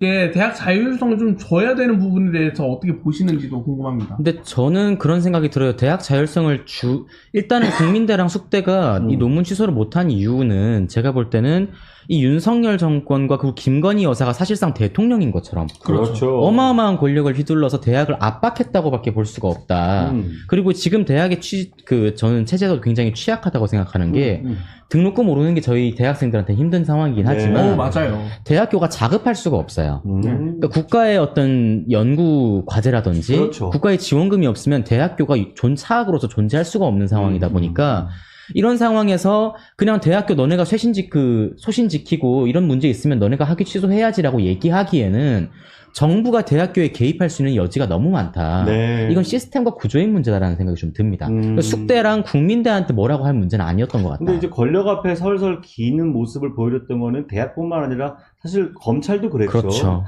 대학 자율성을 좀 줘야 되는 부분에 대해서 어떻게 보시는지도 궁금합니다. 근데 저는 그런 생각이 들어요. 대학 자율성을 주 일단은 국민대랑 숙대가 음. 이 논문 취소를 못한 이유는 제가 볼 때는 이 윤석열 정권과 그리고 김건희 여사가 사실상 대통령인 것처럼 그렇죠. 어마어마한 권력을 휘둘러서 대학을 압박했다고밖에 볼 수가 없다. 음. 그리고 지금 대학의 취, 그, 저는 체제도 굉장히 취약하다고 생각하는 게, 음. 등록금 오르는 게 저희 대학생들한테 힘든 상황이긴 네. 하지만, 어, 맞아요. 대학교가 자급할 수가 없어요. 음. 그러니까 국가의 어떤 연구 과제라든지, 그렇죠. 국가의 지원금이 없으면 대학교가 존 차학으로서 존재할 수가 없는 상황이다 음. 보니까, 이런 상황에서 그냥 대학교 너네가 쇄신 그 소신 지키고 이런 문제 있으면 너네가 학위 취소해야지라고 얘기하기에는 정부가 대학교에 개입할 수 있는 여지가 너무 많다. 네. 이건 시스템과 구조의 문제다라는 생각이 좀 듭니다. 음. 그러니까 숙대랑 국민대한테 뭐라고 할 문제는 아니었던 것 같다. 근데 이제 권력 앞에 설설 기는 모습을 보여줬던 거는 대학뿐만 아니라 사실 검찰도 그랬죠. 그렇죠.